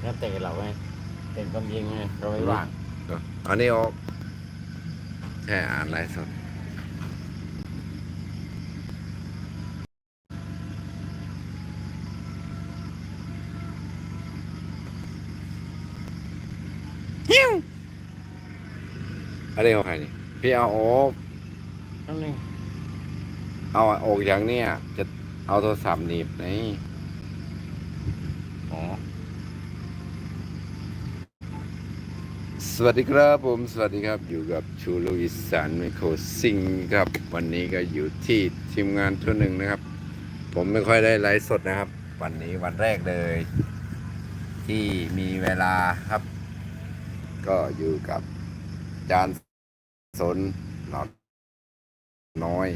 แล้วเตะเราไงเตะคนยิงไงเราไม่ว่างอันนี้ออกแค่อ่านไลฟ์สดอันนี้เอาใครนี่พี่เอาออกนั่นเองเอาออกอย่างเนี้ยจะเอาโทรศัพท์หนีบไหน อ๋อ ส วัสดีครับผม สวัสดีครับอยู่กับชูลุอิสานไมโครซิงครับ วันนี้ก็อยู่ที่ทีมงานตัวหนึ่งนะครับ ผมไม่ค่อยได้ไลฟ์สดนะครับ วันนี้วันแรกเลย ที่มีเวลาครับ ก็อยู่กับจานสนหลอดน้อย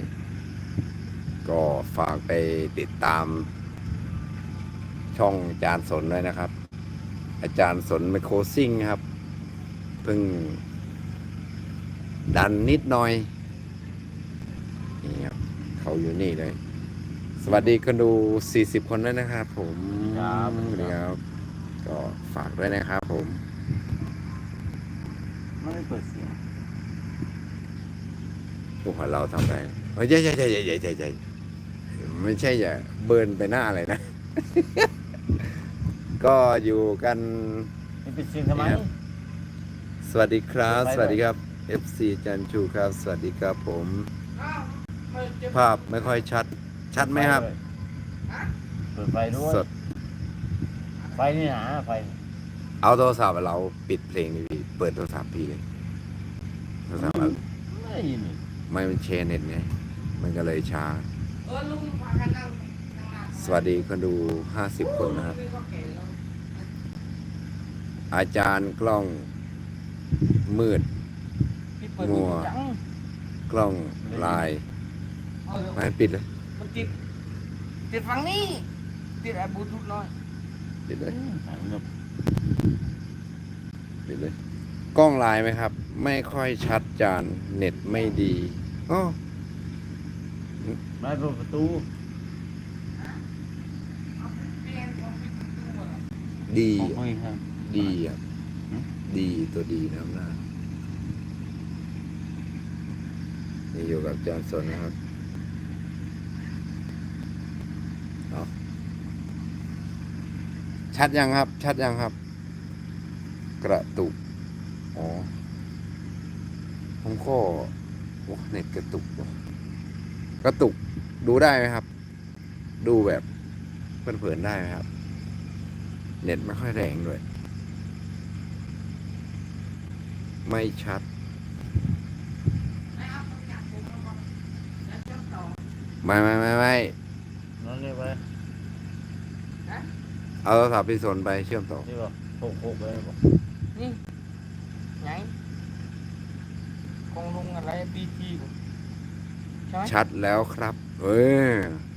ก็ฝากไปติดตาม ช่องจานสนเลยนะครับ อาจารย์สนไมโครซิงครับ เพิ่งดันนิดหน่อยนี่ครับเขาอยู่นี่เลย สวัสดีคนดู 40 คนด้วยนะครับผมครับสวัสดีครับ ก็ฝากด้วยนะครับผมไม่ได้เปิดเสียงพวกเราทำได้เฮ้ยใช่ใช่ใช่ใช่ใช่ใช่ใช่ไม่ใช่อย่าเบิร์นไปหน้าเลยนะ ก็อยู่กันนี่ปิดเสียงทำไมครับส วัสดีครับเปิดไฟสวัสดีครับ FC จันชูครับ สวัสดีครับผม ภาพไม่ค่อยชัด ชัดไหมครับ เปิดไฟด้วยสด ไฟนี่นะไฟ เอาโทรศัพท์เราปิดเพลงดิพี่ เปิดโทรศัพท์พี่เลยโทรศัพท์เราไม่ได้ยินนี่ไม่เป็นเชนเน็ตไงมันก็เลยช้า เออลุงพากันนั่งนั่งนานสวัสดีคนดู 50 คนนะครับก็แก่แล้วอาจารย์กล้อง มืดพี่เปิดมัวจังกล้องลายเออไม่ให้ปิดเลยมันติดติดฝั่งนี้ ติดไอ้บลูทูธน้อย ปิดเลยอืมหันแบบปิดเลย กล้องลายไหมครับ ไม่ค่อยชัดจาน เน็ตไม่ดีอ๋อไม่เปิดประตู ดีของไม่ครับดีอะหืม ดีตัวดีนะครับหน้านี่อยู่กับอาจารย์สนนะครับชัดยังครับ ชัดยังครับ กระตุก อ๋อ ผมก็โอ้เน็ตกระตุก กระตุกดูได้ไหมครับ ดูแบบเผินๆได้ไหมครับ เน็ตไม่ค่อยแรงด้วย ไม่ชัด ไม่ไม่ไม่ไม่นั่นเรียกว่าเอาโทรศัพท์พี่สนไปเชื่อมต่อที่ว่าโคกโคกไปบอกนี่ไงของลุงอะไรบีทีใช่ไหมชัดแล้วครับ เออ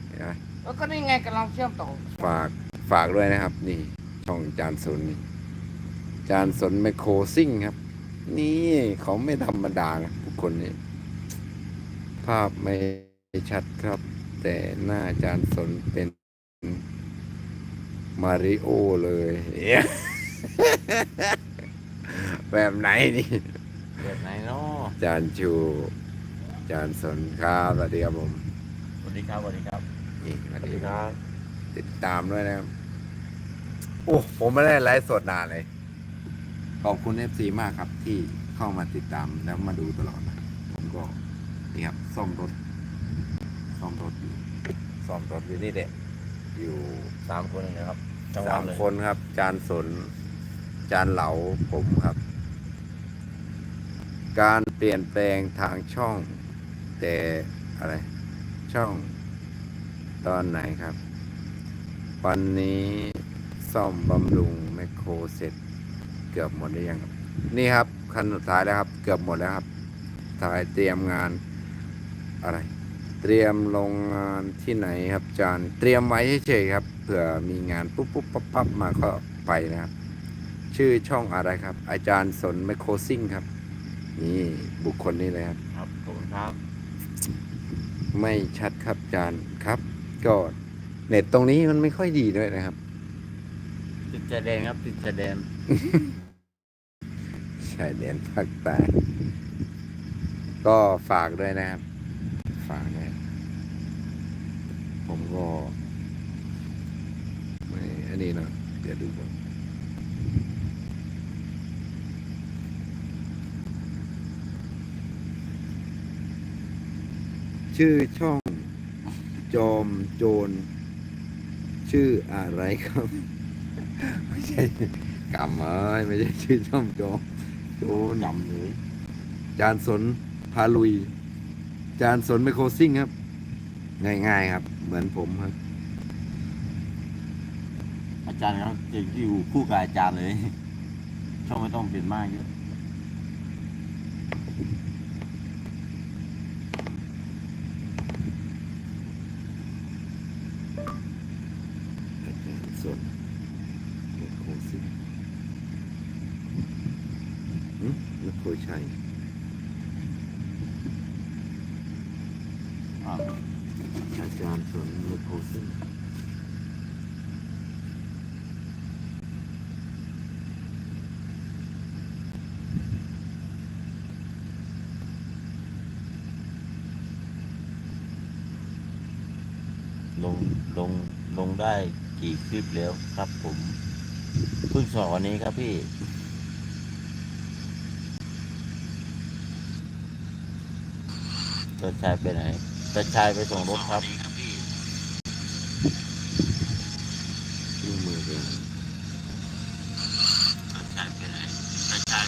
เห็นไหมแล้วก็นี่ไงกำลังเชื่อมต่อฝากฝากด้วยนะครับ นี่ ช่องจานสนนี่จานสนไมโครซิ่งครับ นี่เขาไม่ธรรมดานะทุกคนนี่ภาพไม่ชัดครับ แต่หน้าจานสนเป็นมาริโอเลยเนี่ยแบบไหนนี่ แบบไหนเนาะจานชูจานสนครับสวัสดีครับผมสวัสดีครับสวัสดีครับนี่สวัสสวัสดีดีคครับรับ ติดตามด้วยนะครับ โอ้ ผมไม่ได้ไลฟ์สดนานเลย ขอบคุณเอฟซีมากครับที่เข้ามาติดตามแล้วมาดูตลอดนะผมก็นี่ครับซ่อมรถซ่อมรถอยู่ซ่อมรถอยู่นี่เด็อยู่สามคนเองนะครับจังหวะสามเลยคนครับ จานสน จานเหลาผมครับ การเปลี่ยนแปลงทางช่อง แต่อะไร ช่องตอนไหนครับ วันนี้ซ่อมบำรุงแมคโครเสร็จ เกือบหมดหรือยังครับ นี่ครับคันสุดท้ายแล้วครับ เกือบหมดแล้วครับถ่ายเตรียมงานอะไร เตรียมลงงานที่ไหนครับอาจารย์เตรียมไว้เฉยๆครับเผื่อมีงานปุ๊บปุ๊บปั๊บปั๊บมาก็ไปนะครับ ชื่อช่องอะไรครับ อาจารย์สนไมโครซิ่งครับ นี่บุคคลนี้เลยครับ ครับขอบคุณครับ ไม่ชัดครับอาจารย์ครับ ก็เน็ตตรงนี้มันไม่ค่อยดีด้วยนะครับ ติดชายแดนครับ ติดชายแดน ชายแดนภาคใต้ก็ฝากด้วยนะครับ ฝากด้วยผมก็ไม่อันนี้เนอะเดี๋ยวดูก่อนชื่อช่องจอมโจร ชื่ออะไรครับ ไม่ใช่กำเอ้ยไม่ใช่ชื่อช่องโจม โจรจำเลย จานสนพาลุย จานสนไมโครซิ่งครับ ง่ายๆครับ เหมือนผมครับ อาจารย์เขาจะอยู่คู่กับอาจารย์เลย ช่องไม่ต้องเปลี่ยนมากเยอะ อาจารย์สนไมโครซิ่งอืมไมโคร ชัยอ่าอาจารย์สนไมโครซิ่งลง ลง ลงได้กี่คลิปแล้วครับผมเพิ่งสอนวันนี้ครับพี่ ตาชายไปไหนตาชายไปส่งรถครับยุ่งมือเองตาชายไปไหนตาชาย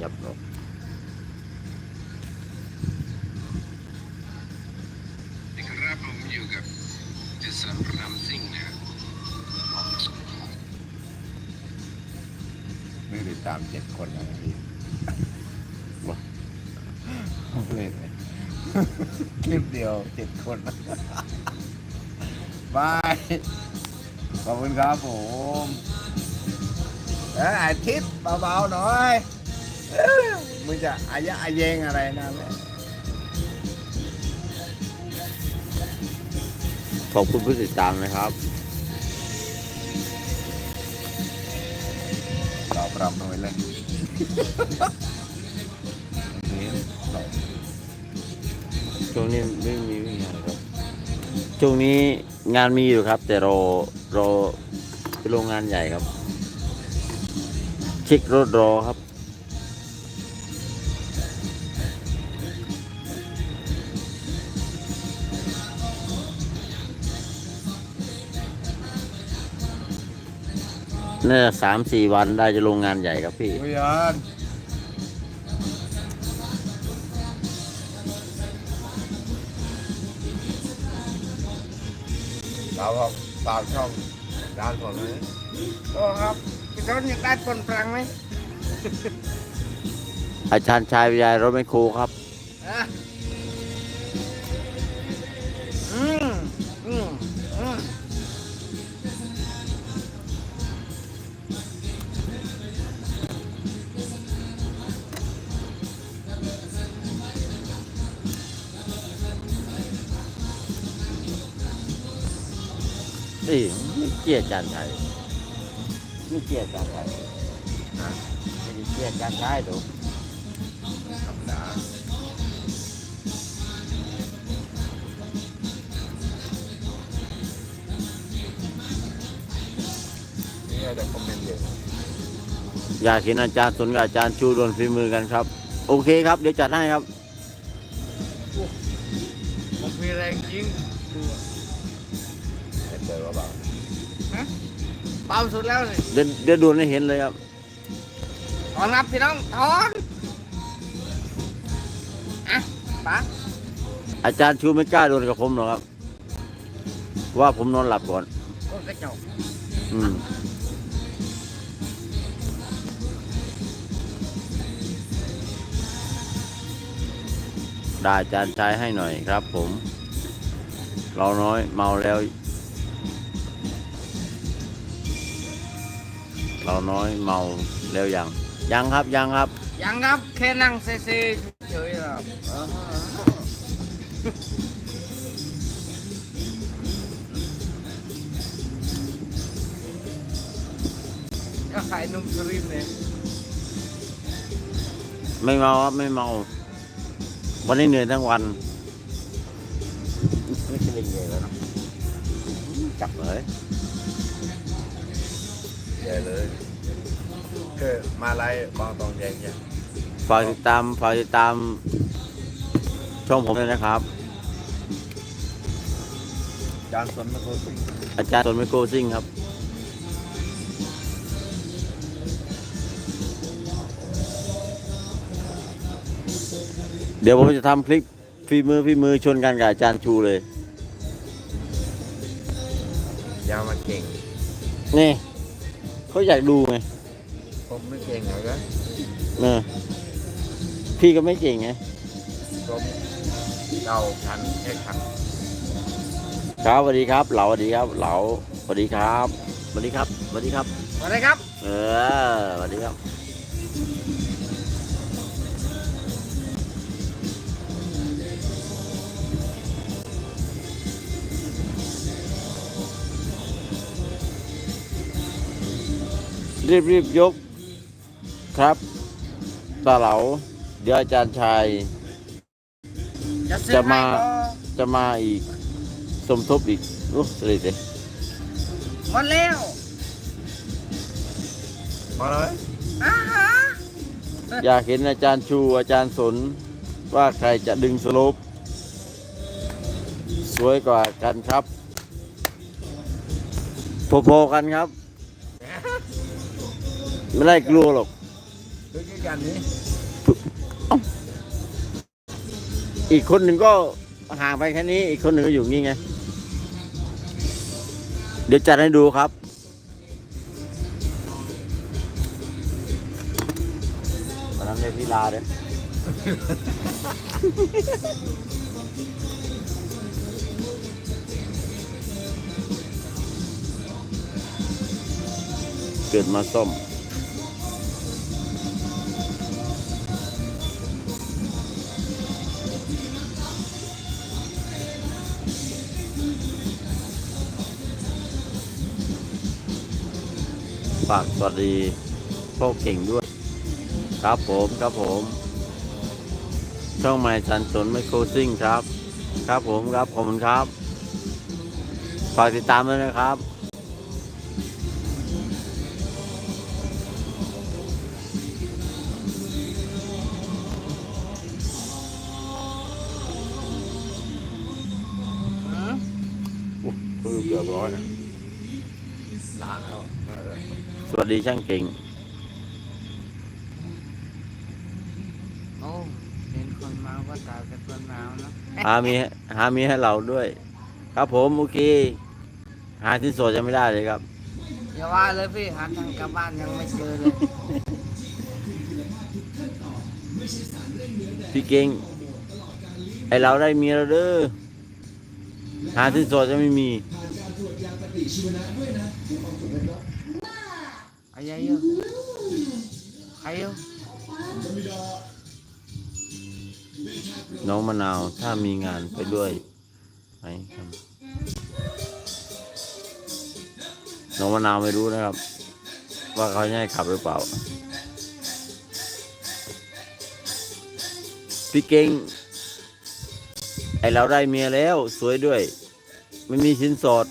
ยับรถครับผมอยู่กับ ไม่ได้ตามเจ็ดคนนะพี่ว้าเล่นเลยคลิปเดียวเจ็ดคนบายขอบคุณครับผมเอออาทิตย์เบาๆหน่อยเอ้ยมึงจะอายะอายเยงอะไรนะแม่ขอบคุณผู้ติดตามนะครับ ตอบรับหน่อยเลยช่วงนี้ไม่มีไม่มีงานครับ ช่วงนี้งานมีอยู่ครับ แต่รอรอไปโรงงานใหญ่ครับ เช็ครถรอครับ น่าจะสามสี่วันได้จะโรงงานใหญ่ครับพี่คุยกันเราครับตามช่องร้านผมเลยโอ้ครับพี่ต้นอยากได้คนพลังไหมอาจารย์ชายวิทยายรถไมคโครครับ อะ เกลียดอาจารย์ชายไม่เกลียดอาจารย์ชายไม่ได้เกลียดอาจารย์ชายดูธรรมดานี่จะคอมเมนต์เยอะอยากเห็นอาจารย์สนกับอาจารย์ชูดวลฝีมือกันครับ โอเคครับ เดี๋ยวจัดให้ครับ ผมมีแรงจริงดูเห็ เบาสุดแล้วนี่เดี๋ยวเดี๋ยวดวลให้เห็นเลยครับ ถอนครับพี่น้องถอนอะปะอาจารย์ชูไม่กล้าดวลกับผมหรอกครับ ว่าผมนอนหลับก่อน โอ้กระจกอืมได้อาจารย์ชายให้หน่อยครับผม เราน้อยเมาแล้ว เราน้อยเมาแล้วยัง ยังครับยังครับ ยังครับแค่นั่งเซ่เฉยๆครับก็ขายนมสลิมเนี่ยไม่เมาครับไม่เมา วันนี้เหนื่อยทั้งวันไม่ใช่เล่นใหญ่แล้วนะจับเลย ใหญ่เลยคือมาไล่บางตองแยงเนี่ยฝากติดตามฝากติดตามช่องผมด้วยนะครับ จานสนมาโคตรอาจารย์สนไมโกซิ่งครับ เดี๋ยวผมจะทำคลิปฝีมือฝีมือชนกันกับอาจารย์ชูเลย ยาวมาเก่ง นี่ เขาอยากดูไงผมไม่เก่งเหรอครับเออพี่ก็ไม่เก่งไงผมเดาทันแค่ทันครับสวัสดีครับ เหลาสวัสดีครับ เหลาสวัสดีครับสวัสดีครับสวัสดีครับอะไรครับ เออสวัสดีครับ รีบรีบยกครับตาเหลา เดี๋ยวอาจารย์ชาย จะซื้อจะมาให้ก็จะมาอีก สมทบอีกรู้สิเดหมดแล้วมาเลยอ่าฮะอยากเห็นอาจารย์ชูอาจารย์สน ว่าใครจะดึงสรุปสวยกว่ากันครับพอๆกันครับ ไม่ได้กลัวหรอกด้วยกันนี้อีกคนหนึ่งก็ห่างไปแค่นี้ อีกคนหนึ่งก็อยู่นี่ไง เดี๋ยวจัดให้ดูครับวันนั้นในพิลาเด้อเกิดมาส้ม ฝากสวัสดีโชคเก่งด้วย ครับผมครับผม ช่องใหม่สันสนไมโครซิ่งครับ ครับผมครับขอบคุณครับ ฝากติดตามด้วยนะครับ ดีช่างเก่ง โอ้เห็นคนเมาก็ตายเป็นคนเมาเนอะหามีหามีให้เราด้วย ครับผมโอเค หาที่โสดยังไม่ได้เลยครับ อย่าว่าเลยพี่หาทางกลับบ้านยังไม่เจอเลยพี่เก่งไอเราได้เมียแล้วเด้อหาที่โสดจะไม่มีอายุเยอะใครเยอะ น้องมะนาวถ้ามีงานไปด้วยไหมครับ น้องมะนาวไม่รู้นะครับ ว่าเขาจะให้ขับหรือเปล่า พี่เก่งไอเราได้เมียแล้ว สวยด้วย ไม่มีสินสอด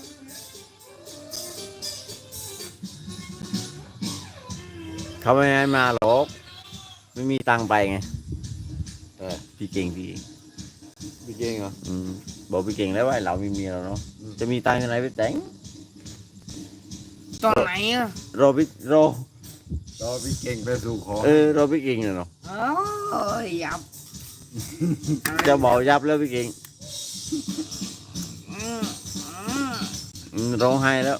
เขาไม่ให้มาหรอกไม่มีตังค์ไปไงเออพี่เก่งพี่เก่งพี่เก่งเหรออืมบอกพี่เก่งแล้วว่าไอ้เรามีเมียแล้วเนาะจะมีตังค์ที่ไหนไปแต่งตอนไหนอะรอพี่รอรอพี่เก่งไปสู่ขอเออรอพี่เก่งเลยเนาะโอ้ยยับจะเมายับแล้วพี่เก่งอืมอืมอืมร้องไห้แล้ว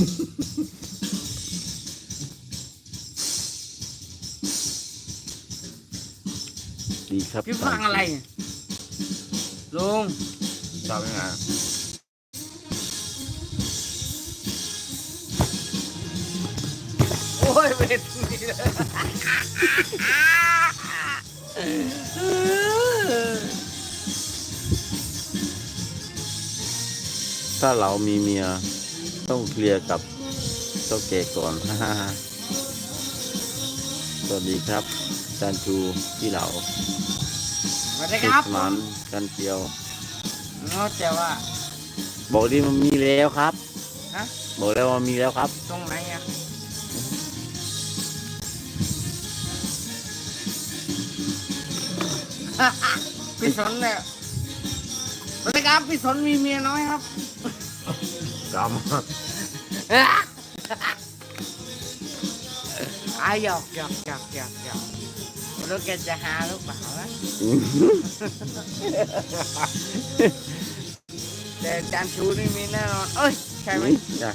ดีครับพี่ฟังอะไรลุงชอบยังไงโอ้ยเวทนี่เลยถ้าเรามีเมีย ต้องเคลียร์กับเจ้าเกก่อนสวัสดีครับจานชูพี่เหลาสวัสดีสุครับสมันกันเจียวงอแต่ว่า บอกดีมันมีแล้วครับฮะบอกแล้วว่ามีแล้วครับ ตรงไหนอะพี่สนเนี่ยสวัสดีครับพี่สนมีเมียน้อยครับจำอายหยอกหยอกหยอกหยอกหยอกไม่รู้แกจะหาหรือเปล่านะแต่จานชูนี่มี แน่นอนเอ้ยใช่ไหมจ้ะ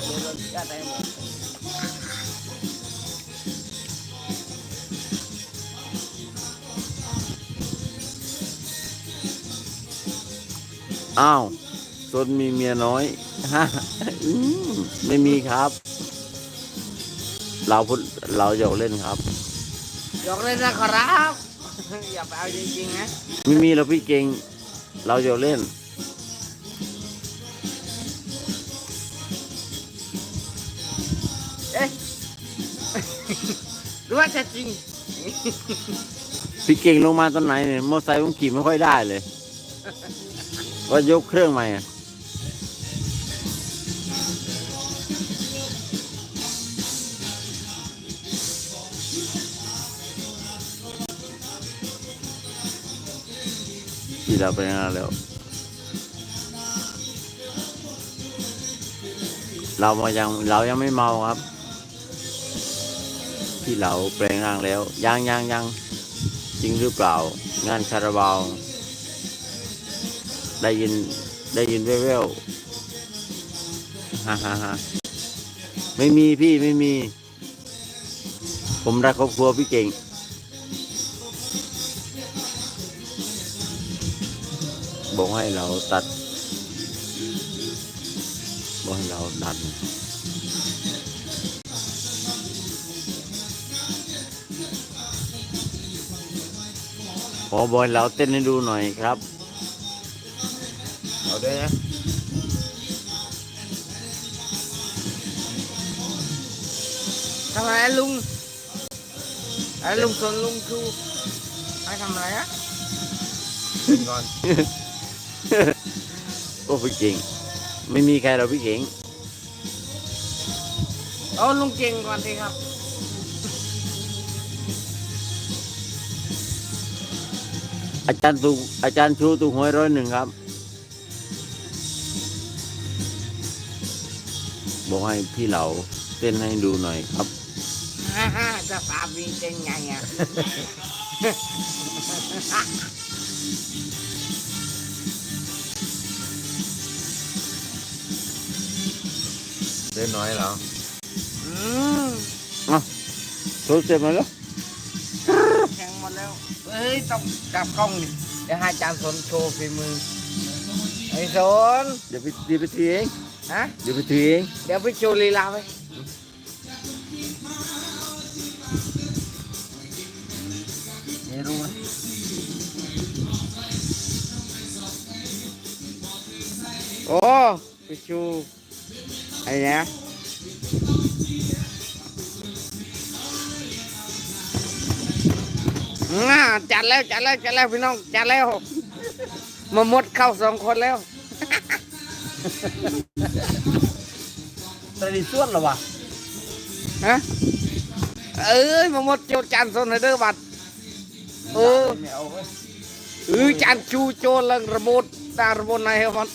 เดี๋ยวเรา จะได้หมดอ้าวตนมีเมียน้อยฮะอืมไม่มีครับ เราพูดเราหยอกเล่นครับ หยอกเลยนะครับ อย่าไปเอาจริงๆนะ ไม่มีเราพี่เก่ง เราหยอกเล่น เอ๊ะหรือว่าจะจริง พี่เก่งลงมาตอนไหนเนี่ย มอเตอร์ไซค์ผมขี่ไม่ค่อยได้เลย ว่ายกเครื่องใหม่ ที่เราไปงานแล้ว เรามายังเรายังไม่เมาครับ ที่เราแปลงร่างแล้วยังยังยังจริงหรือเปล่า งานคาราบาว ได้ยินได้ยินแว่วๆฮ่าฮ่าฮ่า ไม่มีพี่ไม่มี ผมรักครอบครัวพี่เก่ง บอกให้เราตัด บอกให้เราดันขอบอยเราเต้นให้ดูหน่อยครับ เอาด้วยนะำอะไรลุงไอ้ลุงสนลุงชูไอ้ทำอะไรอะขึ้นก่อนโอ้พี่เก่ง ไม่มีใครเราพี่เก่งเอาลุงเก่งก่อนสิครับอาจารย์ถูกอาจารย์ชูถูกหวยร้อยหนึ่งครับ บอกให้พี่เหลาเต้นให้ดูหน่อยครับฮ่าฮ่า จะปาบีเป็นไงอะเล่นน้อยเหรออืมโทรเสร็จมาแล้วแข่งหมดแล้วเฮ้ยต้องจับกล้องดิเดี๋ยวให้อาจารย์สนโชว์ฝีมือไอ้สนเดี๋ยวไปเดี๋ยวไปทีเองฮะเดี๋ยวไปทีเองเดี๋ยวไปโชว์ลีลาไป ปโชว์อะไรนะอ่าจัดแล้วจัดแล้วจัดแล้วพี่น้องจัดแล้ว มาหมดเข้าสองคนแล้วตอนนี้ส่วนหรอวะฮะเอ้ยมาหมดโจจานโซนให้เด้อบัดเออไม่เอาเว้ยเออจานชูโจลังระบบตาระบบไหนครับมัน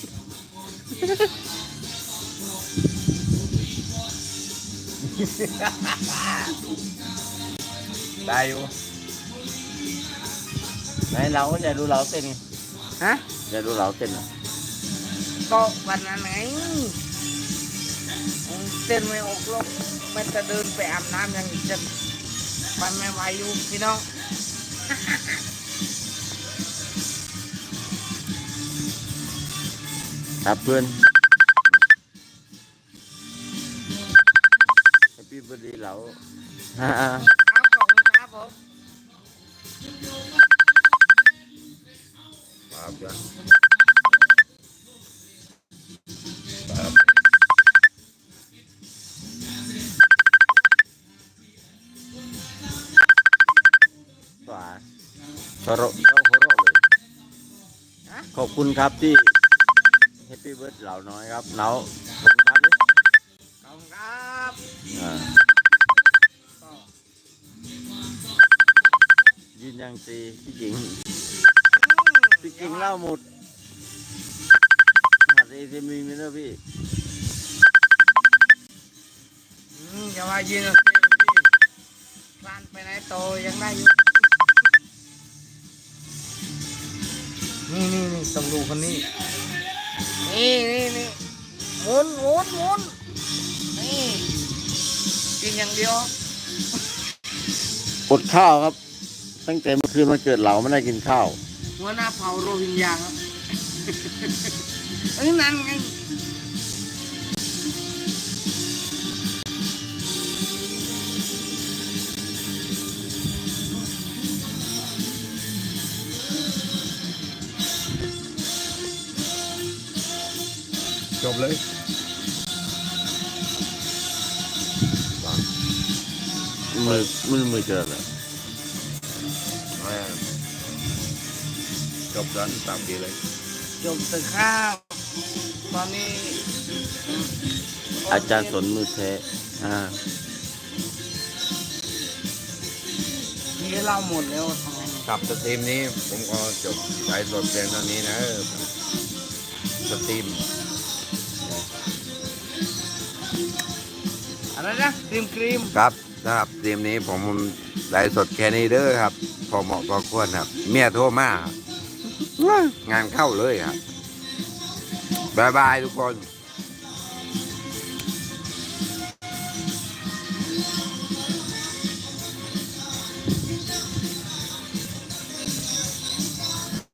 ได้อยู่ไหนเราก็จะดูเราเต้นไงฮะจะดูเราเต้นเหรอก็วันนั้นไงเต้นไม่ออกลกมันจะเดินไปอาบน้ำยังจะมันไม่ไหวอยู่พี่น้องครับเพื่อน ฮ่าครับขอบคุณครับผมครับจ้ะหวานเขาเราเขาเราเลยขอบคุณครับที่แฮปปี้เบิร์ดเหล่าน้อยครับเนาังตีพี่จิงพี่จิงเล่าหมดหัดเอทีมีไหมเนอะพี่อืมอย่าว่ายืนเอาสิพี่คลานไปไหนโตยังได้อยู่นี่นี่นี่ต้องดูคนนี้ นี่นี่นี่หมุนหมุนหมุนนี่กินอย่างเดียว อดข้าวครับ ตั้งแต่เมื่อคืนมาเกิดเหล่าไม่ได้กินข้าวหัวหน้าเผ่าโรฮิงญาครับเอ้ยนั่นไงจบเลยมือมือมือเจอเลยแจบกันตามดีเลยจบตึกข้าวตอนนี้อาจารย์สนมือแท้อ่านี่เล่าหมดแล้วทำไงกับสตรีมนี้ผมก็จบไลฟ์สดเพียงเท่านี้นะสตรีมอะไรนะครีมครีมครับสำหรับสตรีมนี้ผมไลฟ์สดแค่นี้เด้อครับ พอเหมาะพอควรครับ เมียโทรมาครับ งานเข้าเลยครับบายบายทุกคน